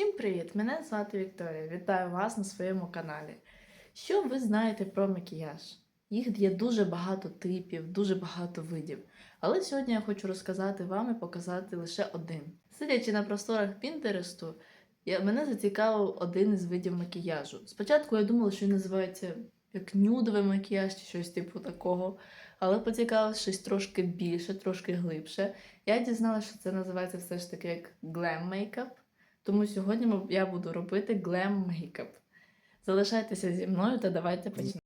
Всім привіт! Мене звати Вікторія. Вітаю вас на своєму каналі. Що ви знаєте про макіяж? Їх є дуже багато типів, дуже багато видів. Але сьогодні я хочу розказати вам і показати лише один. Сидячи на просторах Пінтересту, я, мене зацікавив один із видів макіяжу. Спочатку я думала, що він називається як нюдовий макіяж чи щось типу такого. Але поцікавившись трошки більше, трошки глибше, я дізналася, що це називається все ж таки як глем мейкап. Тому сьогодні я буду робити глем мейкап. Залишайтеся зі мною та давайте почнемо.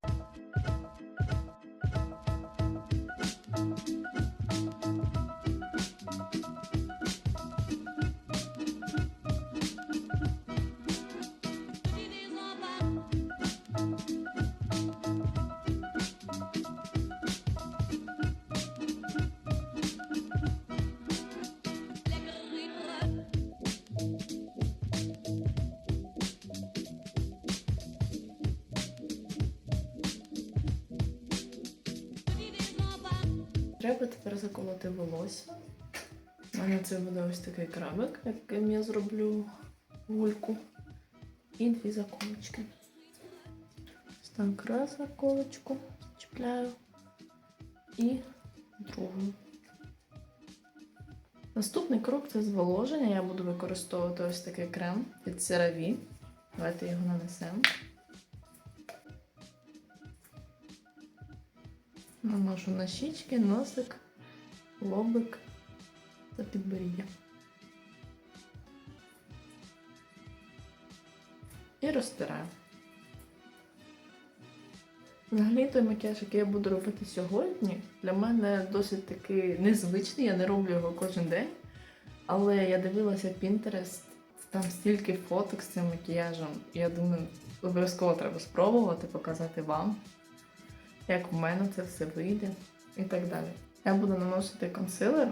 Треба тепер заколоти волосся. У мене це буде ось такий крабик, яким я зроблю гульку. І дві заколочки. Ось Так, раз заколочку чіпляю і другу. Наступний крок це зволоження. Я буду використовувати ось такий крем від CeraVe. Давайте його нанесемо. Наношу на щічки, носик, лобик та підборіддя. І розтираю. Взагалі той макіяж, який я буду робити сьогодні, для мене досить таки незвичний, я не роблю його кожен день. Але я дивилася Pinterest, там стільки фоток з цим макіяжем. Я думаю, обов'язково треба спробувати, показати вам як в мене це все вийде і так далі. Я буду наносити консилер.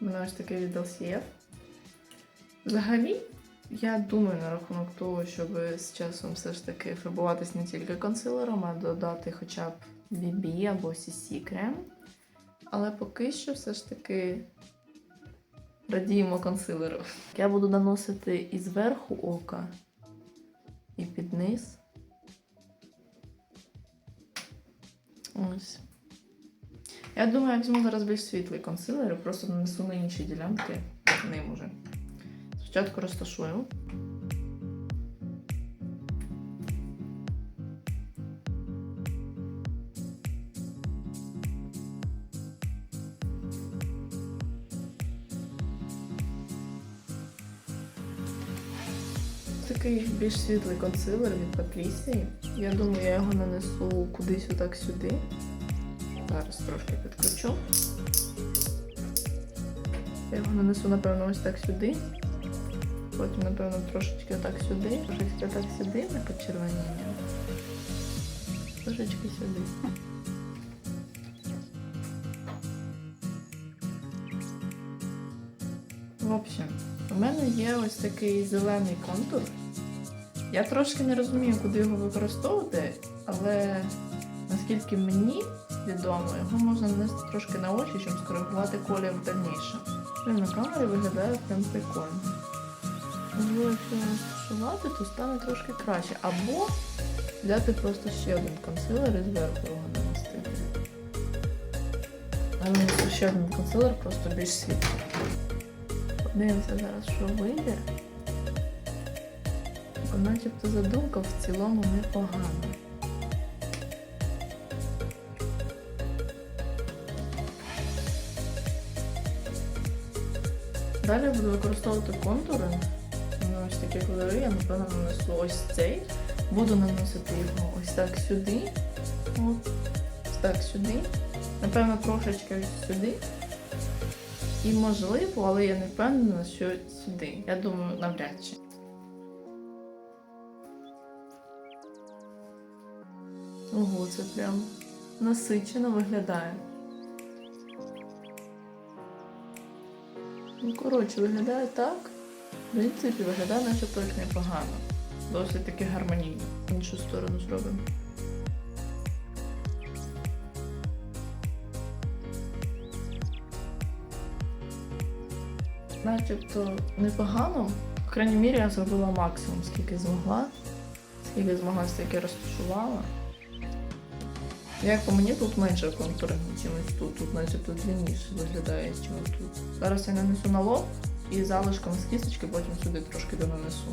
У мене ось такий від LCF. Взагалі, я думаю на рахунок того, щоб з часом все ж таки фарбуватись не тільки консилером, а додати хоча б BB або CC крем. Але поки що все ж таки радіємо консилеру. Я буду наносити і зверху ока, і під низ. Ось. Я думаю, я візьму зараз більш світлий консилер просто нанесу на інші ділянки ним уже. Спочатку розташую. Такий більш світлий консилер від Патрісії. Я думаю, я його нанесу кудись отак сюди. Зараз трошки підключу. Я його нанесу, напевно, ось так сюди. Потім, напевно, трошечки отак сюди. Трошечки отак сюди на почервоніння. Трошечки сюди. В общем, у мене є ось такий зелений контур. Я трошки не розумію, куди його використовувати, але наскільки мені відомо, його можна нанести трошки на очі, щоб скоригувати колір дальніше. Він на камері виглядає прям прикольно. Можливо, якщо його розташувати, то стане трошки краще. Або взяти просто ще один консилер і зверху його нанести. А нанесу ще один консилер, просто більш світлий. Подивимося зараз, що вийде. Начебто задумка в цілому непогана. Далі я буду використовувати контури. Ось такі кольори, я напевно нанесу ось цей. Буду наносити його ось так сюди. От. Ось так сюди. Напевно, трошечки ось сюди. І можливо, але я не впевнена, що сюди. Я думаю, навряд чи. Ого, це прям насичено виглядає. Ну, коротше, виглядає так. В принципі, виглядає начебто як непогано. Досить таки гармонійно. Іншу сторону зробимо. начебто непогано, В крайній мірі, я зробила максимум, скільки змогла. Скільки змогла, стільки розташувала. Як по мені тут менше контурингу, ніж тут. Тут наче тут длинніше виглядає, ніж тут. Зараз я нанесу на лоб і залишком з кісточки потім сюди трошки донанесу.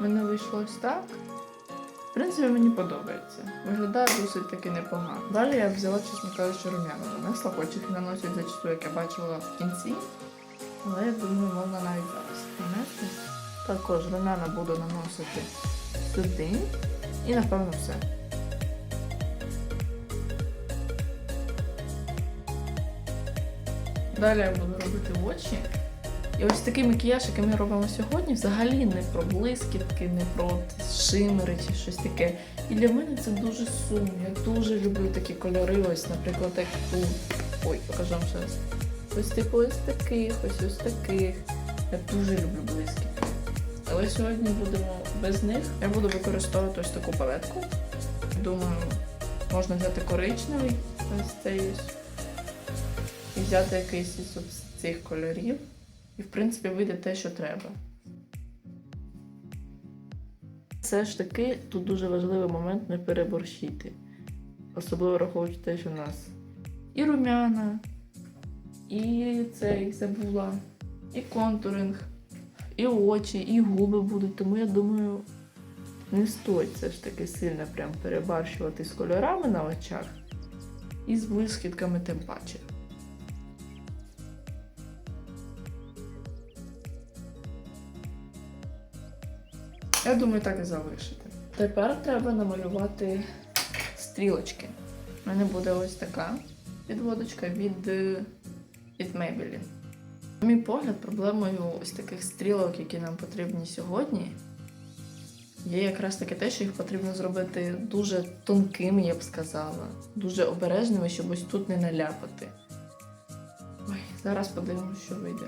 Мене вийшло ось так. Принципі, мені подобається. Виглядає досить таки непогано. Далі я взяла, чесно кажучи, рум'яна нанесла, хоч їх наносять зачасту, як я бачила в кінці. Але я думаю, можна навіть зараз нанести. Також рум'яна буду наносити сюди. І напевно все. Далі я буду робити очі. І ось такий макіяж, який ми робимо сьогодні, взагалі не про блискітки, не про шимери чи щось таке. І для мене це дуже сумно. Я дуже люблю такі кольори. Ось, наприклад, як тут. Ой, покажу вам ще раз. Ось типу ось таких, ось ось таких. Я дуже люблю блискітки. Але сьогодні будемо без них. Я буду використовувати ось таку палетку. Думаю, можна взяти коричневий ось цей ось. І взяти якийсь із цих кольорів. І, в принципі, вийде те, що треба. Все ж таки, тут дуже важливий момент не переборщити. Особливо враховуючи те, що в нас і румяна, і цей забула, і контуринг, і очі, і губи будуть. Тому я думаю, не стоїть все ж таки сильно прям перебарщувати з кольорами на очах і з блискітками тим паче. Я думаю, так і залишити. Тепер треба намалювати стрілочки. У мене буде ось така підводочка від, е, від Maybelline. На мій погляд, проблемою ось таких стрілок, які нам потрібні сьогодні, є якраз таке те, що їх потрібно зробити дуже тонкими, я б сказала, дуже обережними, щоб ось тут не наляпати. Ой, зараз подивимося, що вийде.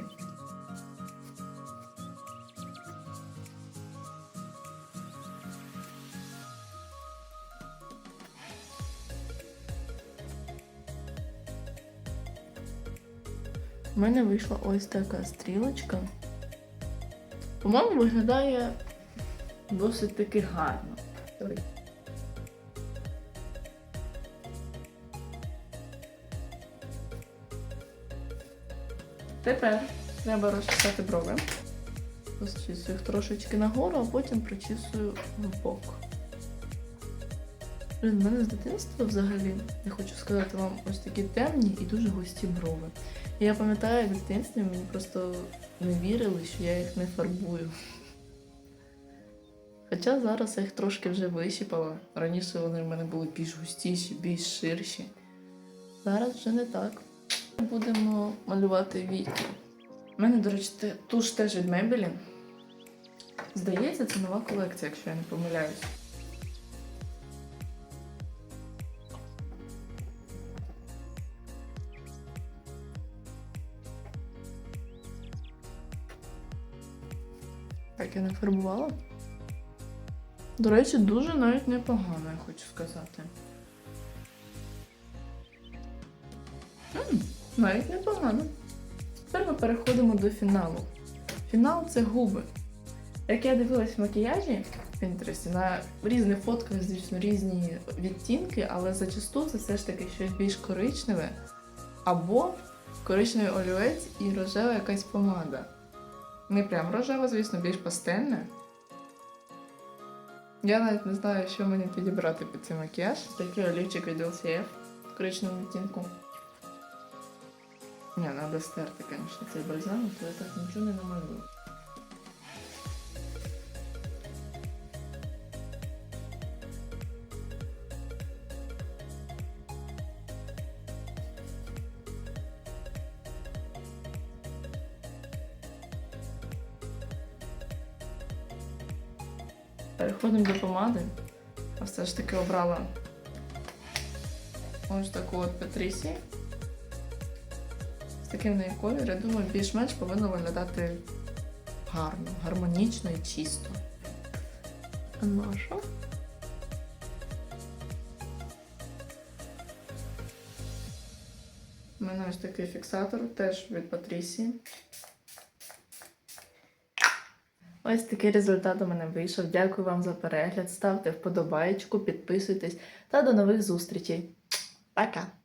У мене вийшла ось така стрілочка. По-моєму, виглядає досить таки гарно. Тепер треба розчесати брови. Розчісую їх трошечки нагору, а потім причісую в бок. Блін, в мене з дитинства взагалі, я хочу сказати вам, ось такі темні і дуже густі брови. Я пам'ятаю, як в дитинстві мені просто не вірили, що я їх не фарбую. Хоча зараз я їх трошки вже вищипала. Раніше вони в мене були більш густіші, більш ширші. Зараз вже не так. Будемо малювати віки. У мене, до речі, туш теж від Maybelline. Здається, це нова колекція, якщо я не помиляюсь. Так, я нафарбувала. До речі, дуже навіть непогано, я хочу сказати. М, навіть непогано. Тепер ми переходимо до фіналу. Фінал це губи. Як я дивилась в макіяжі в Pinterest, на різних фотках, звісно, різні відтінки, але зачасту це все ж таки щось більш коричневе, або коричневий олівець і рожева якась помада. Не прям рожева, звісно, більш пастельне. Я навіть не знаю, що мені підібрати під цей макіяж. Такий олівчик від LCF в коричневому відтінку. Ні, треба стерти, звісно, цей бальзам, то я так нічого не намалюю. Переходимо до помади. А все ж таки обрала ось таку от Петрісі. З таким нею колір. Я думаю, більш-менш повинно виглядати гарно, гармонічно і чисто. А ну, наша? У мене ось такий фіксатор теж від Патрісі. Ось такий результат у мене вийшов. Дякую вам за перегляд. Ставте вподобайку, підписуйтесь та до нових зустрічей. Пока!